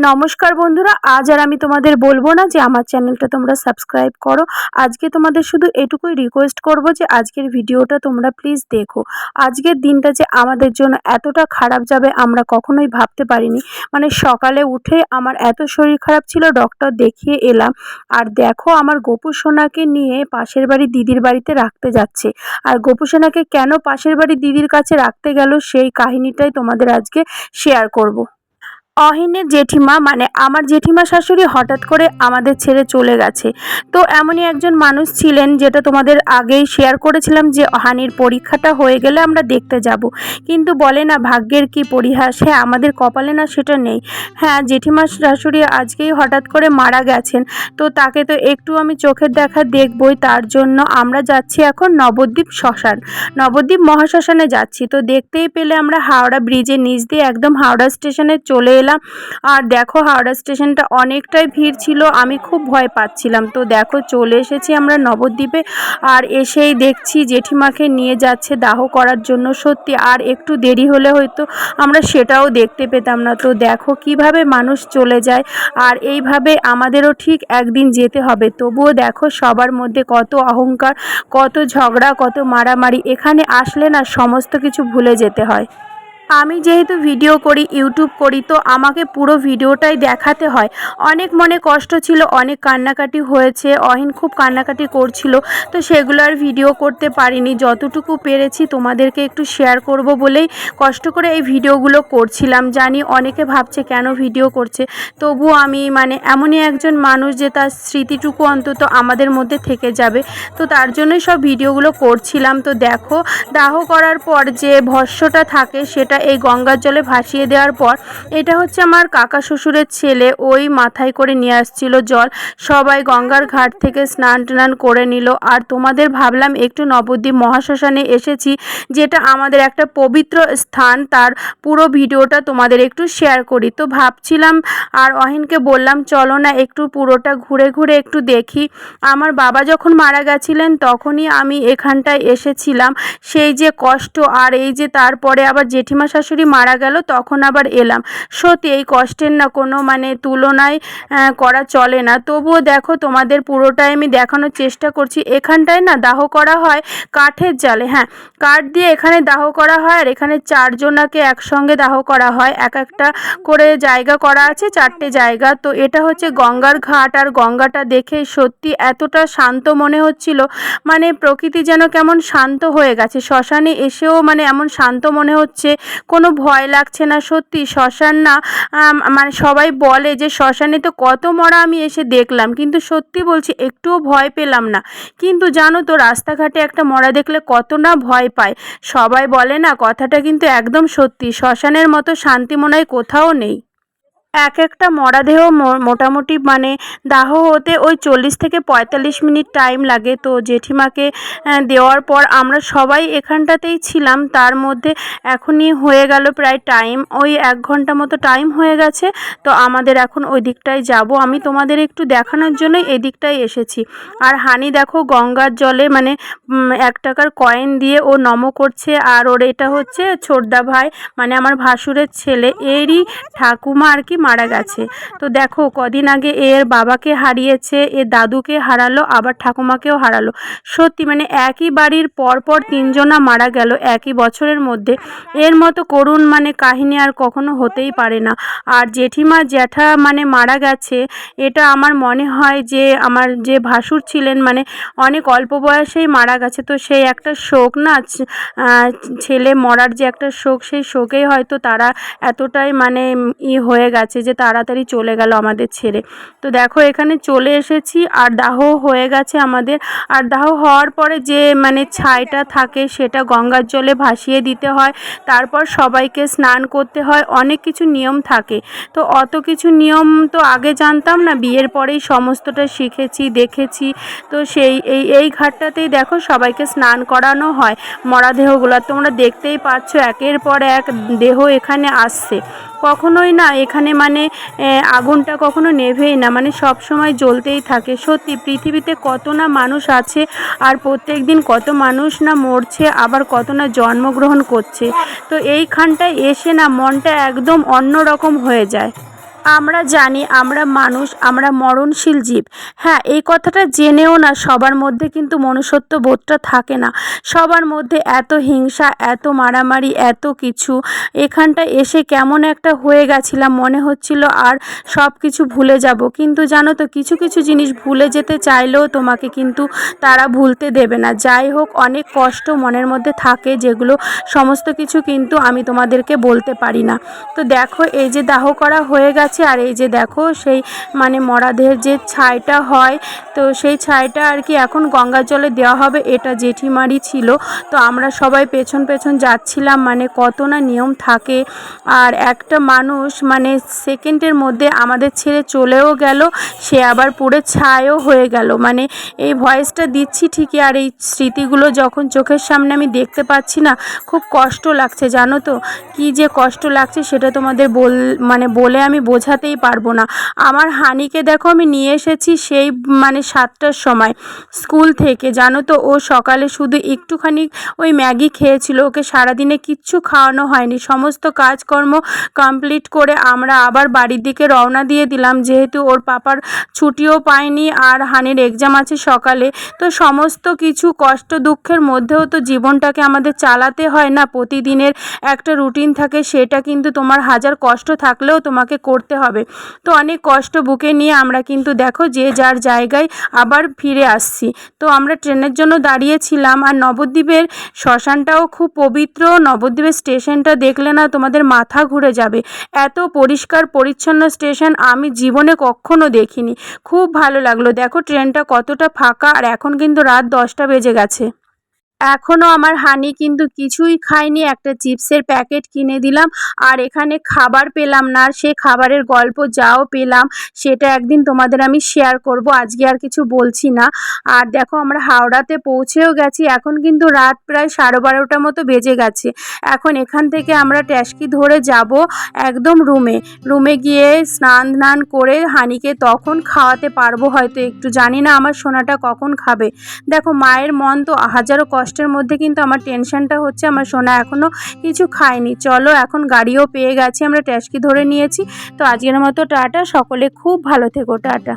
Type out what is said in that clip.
নমস্কার বন্ধুরা, আজ আর আমি তোমাদের বলব না যে আমার চ্যানেলটা তোমরা সাবস্ক্রাইব করো। আজকে তোমাদের শুধু এটুকুই রিকোয়েস্ট করব যে আজকের ভিডিওটা তোমরা প্লিজ দেখো। আজকের দিনটা যে আমাদের জন্য এতটা খারাপ যাবে আমরা কখনোই ভাবতে পারিনি। মানে সকালে উঠে আমার এত শরীর খারাপ ছিল ডক্টর দেখিয়ে এলাম। আর দেখো আমার গোপু সোনাকে নিয়ে পাশের বাড়ি দিদির বাড়িতে রাখতে যাচ্ছে। আর গোপু সোনাকে কেন পাশের বাড়ি দিদির কাছে রাখতে গেল সেই কাহিনীটাই তোমাদের আজকে শেয়ার করব। অহিনের জেঠিমা মানে আমার জেঠিমা শাশুড়ি হঠাৎ করে আমাদের ছেড়ে চলে গেছে। তো এমনই একজন মানুষ ছিলেন যেটা তোমাদের আগেই শেয়ার করেছিলাম যে হানির পরীক্ষাটা হয়ে গেলে আমরা দেখতে যাব। কিন্তু বলে না, ভাগ্যের কি পরিহাস? হ্যাঁ আমাদের কপালে না সেটা নেই। হ্যাঁ জেঠিমা শাশুড়ি আজকেই হঠাৎ করে মারা গেছেন। তো তাকে তো একটু আমি চোখের দেখা দেখবই, তার জন্য আমরা যাচ্ছি এখন নবদ্বীপ শ্মশান। নবদ্বীপ মহাশ্মশানে যাচ্ছি। তো দেখতেই পেলে আমরা হাওড়া ব্রিজের নিচ দিয়ে একদম হাওড়া স্টেশনে চলে এলাম। আর দেখো, হাওড়া স্টেশনটা অনেকটাই ভিড় ছিল, আমি খুব ভয় পাচ্ছিলাম। তো দেখো, চলে এসেছি আমরা নবদ্বীপে। আর এসেই দেখছি জেঠিমাকে নিয়ে যাচ্ছে দাহ করার জন্য। সত্যি, আর একটু দেরি হলে হয়তো আমরা সেটাও দেখতে পেতাম না। তো দেখো, কীভাবে মানুষ চলে যায়। আর এইভাবে আমাদেরও ঠিক একদিন যেতে হবে। তবুও দেখো, সবার মধ্যে কত অহংকার, কত ঝগড়া, কত মারামারি। এখানে আসলে না, সমস্ত কিছু ভুলে যেতে হয়। আমি যেহেতু ভিডিও করি ইউটিউব করি, তো আমাকে পুরো ভিডিওটাই দেখাতে হয়। অনেক মনে কষ্ট ছিল, অনেক কান্নাকাটি হয়েছে, অহিন খুব কান্নাকাটি করছিল, তো সেগুলো আর ভিডিও করতে পারিনি। যতটুকু পেরেছি তোমাদেরকে একটু শেয়ার করব বলেই কষ্ট করে এই ভিডিওগুলো করছিলাম। জানি অনেকে ভাবছে, কেন ভিডিও করছে? তবু আমি মানে এমনই একজন মানুষ যে তার স্মৃতিটুকু অন্তত আমাদের মধ্যে থেকে যাবে। তো তার জন্যই সব ভিডিওগুলো করছিলাম। তো দেখো, দাহ করার পর যে ভস্যটা থাকে, সেটা এই গঙ্গার জলে ভাসিয়ে দেওয়ার পর এটা হচ্ছে আমার কাকা শ্বশুরের ছেলে, ওই মাথায় করে নিয়ে আসছিল জল। সবাই গঙ্গার ঘাট থেকে স্নান টান করে নিল। আর তোমাদের ভাবলাম একটু নবদ্বীপ মহাশ্মশানে এসেছি, যেটা আমাদের একটা পবিত্র স্থান। তার পুরো ভিডিওটা তোমাদের একটু শেয়ার করি। তো ভাবছিলাম আর অহিনকে বললাম, চলো না একটু পুরোটা ঘুরে ঘুরে একটু দেখি। আমার বাবা যখন মারা গেছিলেন, তখনই আমি এখানটায় এসেছিলাম। সেই যে কষ্ট আর এই যে তারপরে আবার জেঠিমা শাশুড়ি মারা গেল, তখন আবার এলাম। সত্যি এই কষ্টের না কোনো মানে তুলনায় করা চলে না। তবুও দেখো তোমাদের পুরোটাই আমি দেখানোর চেষ্টা করছি। এখানটায় না দাহ করা হয় কাঠের জালে হ্যাঁ। কাঠ দিয়ে এখানে দাহ করা হয় আর এখানে চারজনাকে একসঙ্গে দাহ করা হয়। এক একটা করে জায়গা করা আছে, চারটে জায়গা। তো এটা হচ্ছে গঙ্গার ঘাট আর গঙ্গাটা দেখে সত্যি এতটা শান্ত মনে হচ্ছিল মানে প্রকৃতি যেন কেমন শান্ত হয়ে গেছে। শ্মশানে এসেও মানে এমন শান্ত মনে হচ্ছে কোনো ভয় লাগছে না, সত্যি শ্মশান না মানে সবাই বলে যে শ্মশানে তো কত মরা আমি এসে দেখলাম, কিন্তু সত্যি বলছি একটুও ভয় পেলাম না। কিন্তু জানো তো রাস্তাঘাটে একটা মরা দেখলে কত না ভয় পায়। সবাই বলে না, কথাটা কিন্তু একদম সত্যি, শ্মশানের মতো শান্তি মনে হয় কোথাও নেই। এক একটা মরাদেহ মোটামুটি মানে দাহ হতে ওই চল্লিশ থেকে পঁয়তাল্লিশ মিনিট টাইম লাগে। তো জেঠিমাকে দেওয়ার পর আমরা সবাই এখানটাতেই ছিলাম। তার মধ্যে এখনই হয়ে গেল প্রায় টাইম ওই এক ঘণ্টা মতো টাইম হয়ে গেছে। তো আমাদের এখন ওই দিকটায় যাব। আমি তোমাদের একটু দেখানোর জন্যই এদিকটায় এসেছি। আর হানি দেখো গঙ্গার জলে মানে এক টাকার কয়েন দিয়ে ও নম করছে। আর ওর এটা হচ্ছে ছোটদা ভাই মানে আমার ভাসুরের ছেলে। এরই ঠাকুমা আর কি মারা গেছে। তো দেখো, কদিন আগে এর বাবাকে হারিয়েছে, এর দাদুকে হারালো, আবার ঠাকুমাকেও হারালো। সত্যি মানে একই বাড়ির পরপর তিনজনা মারা গেল একই বছরের মধ্যে। এর মতো করুণ মানে কাহিনী আর কখনো হতেই পারে না। আর জেঠিমা, জ্যাঠা মানে মারা গেছে, এটা আমার মনে হয় যে আমার যে ভাসুর ছিলেন মানে অনেক অল্প বয়সেই মারা গেছে। তো সেই একটা শোক না ছেলে মরার যে একটা শোক, সেই শোকেই হয়তো তারা এতটাই মানে ই হয়ে গেছে। আছে যে তাড়াতাড়ি চলে গেল আমাদের ছেড়ে। তো দেখো এখানে চলে এসেছি, আর দাহ হয়ে গেছে আমাদের। আর দাহ হওয়ার পরে যে মানে ছাইটা থাকে সেটা গঙ্গার জলে ভাসিয়ে দিতে হয়। তারপর সবাইকে স্নান করতে হয়। অনেক কিছু নিয়ম থাকে। তো অত কিছু নিয়ম তো আগে জানতাম না, বিয়ের পরেই সমস্তটা শিখেছি, দেখেছি। তো সেই, এই এই ঘাটটাতেই দেখো সবাইকে স্নান করানো হয়। মরা দেহগুলো তোমরা দেখতেই পাচ্ছ, একের পর এক দেহ এখানে আসছে। কখনোই না। এখানে মানে আগুনটা কখনো নেভেই না। মানে সব সময় জ্বলতেই থাকে। সত্যি, পৃথিবীতে কত না মানুষ আছে আর প্রত্যেক দিন কত মানুষ না মরছে, আবার কত না জন্মগ্রহণ করছে। তো এইখানটায় এসে না মনটা একদম অন্য রকম হয়ে যায়। আমরা জানি, আমরা মানুষ, আমরা মরণশীল জীব। হ্যাঁ এই কথাটা জেনেও না সবার মধ্যে কিন্তু মনুষ্যত্ব বোধটা থাকে না। সবার মধ্যে এত হিংসা, এত মারামারি, এত কিছু। এখানটা এসে কেমন একটা হয়ে গেছিলাম, মনে হচ্ছিল আর সব কিছু ভুলে যাব। কিন্তু জানো তো, কিছু কিছু জিনিস ভুলে যেতে চাইলেও তোমাকে কিন্তু তারা ভুলতে দেবে না। যাই হোক, অনেক কষ্ট মনের মধ্যে থাকে, যেগুলো সমস্ত কিছু কিন্তু আমি তোমাদেরকে বলতে পারি না। তো দেখো, এই যে দাহ করা হয়ে গেছে আর এই যে দেখো, সেই মানে মরাদেহের যে ছাইটা হয়, তো সেই ছাইটা আর কি এখন গঙ্গা জলে দেওয়া হবে, এটা জেঠিমারি ছিল। তো আমরা সবাই পেছন পেছন যাচ্ছিলাম মানে কত না নিয়ম থাকে। আর একটা মানুষ মানে সেকেন্ডের মধ্যে আমাদের ছেড়ে চলেও গেল, সে আবার পুরো ছায়ও হয়ে গেল। মানে এই ভয়েসটা দিচ্ছি ঠিকই, আর এই স্মৃতিগুলো যখন চোখের সামনে আমি দেখতে পাচ্ছি না, খুব কষ্ট লাগছে, জানো তো? কি যে কষ্ট লাগছে সেটা তোমাদের বল মানে বলে আমি বোঝাতেই পারব না। আমার হানিকে দেখো আমি নিয়ে এসেছি সেই মানে সাতটার সময় স্কুল থেকে। জানো তো, ও সকালে শুধু একটুখানি ওই ম্যাগি খেয়েছিল। ওকে সারাদিনে কিচ্ছু খাওয়ানো হয়নি। সমস্ত কাজকর্ম কমপ্লিট করে আমরা আবার বাড়ির দিকে রওনা দিয়ে দিলাম। যেহেতু ওর পাপার ছুটিও পায়নি আর হানির এক্সাম আছে সকালে, তো সমস্ত কিছু কষ্ট দুঃখের মধ্যেও তো জীবনটাকে আমাদের চালাতে হয় না। প্রতিদিনের একটা রুটিন থাকে, সেটা কিন্তু তোমার হাজার কষ্ট থাকলেও তোমাকে করতে হবে। তো অনেক কষ্ট বুকে নিয়ে আমরা কিন্তু দেখো যে যার জায়গায় আবার ফিরে আসছি। তো আমরা ট্রেনের জন্য দাঁড়িয়েছিলাম আর নবদ্বীপের শ্মশানটাও খুব পবিত্র। নবদ্বীপের স্টেশনটা দেখলে না তোমাদের মাথা ঘুরে যাবে। এত পরিষ্কার পরিচ্ছন্ন স্টেশন আমি জীবনে কখনো দেখিনি। খুব ভালো লাগল। দেখো ট্রেনটা কতটা ফাঁকা আর এখন কিন্তু রাত দশটা বেজে গেছে। এখনও আমার হানি কিন্তু কিছুই খায়নি। একটা চিপসের প্যাকেট কিনে দিলাম আর এখানে খাবার পেলাম না। আর সে খাবারের গল্প যাও পেলাম, সেটা একদিন তোমাদের আমি শেয়ার করব। আজকে আর কিছু বলছি না। আর দেখো, আমরা হাওড়াতে পৌঁছেও গেছি। এখন কিন্তু রাত প্রায় সাড়ে বারোটা মতো বেজে গেছে। এখন এখান থেকে আমরা ট্যাক্সি ধরে যাব একদম রুমে। রুমে গিয়ে স্নান ধান করে হানিকে তখন খাওয়াতে পারব হয়তো। একটু জানি না আমার সোনাটা কখন খাবে। দেখো, মায়ের মন তো হাজারো কষ্টের মধ্যে কিন্তু আমার টেনশনটা হচ্ছে, আমার সোনা এখনও কিছু খায়নি। চলো, এখন গাড়িও পেয়ে গেছি, আমরা ট্যাক্সি ধরে নিয়েছি। তো আজকের মতো টাটা, সকলে খুব ভালো থেকো, টাটা।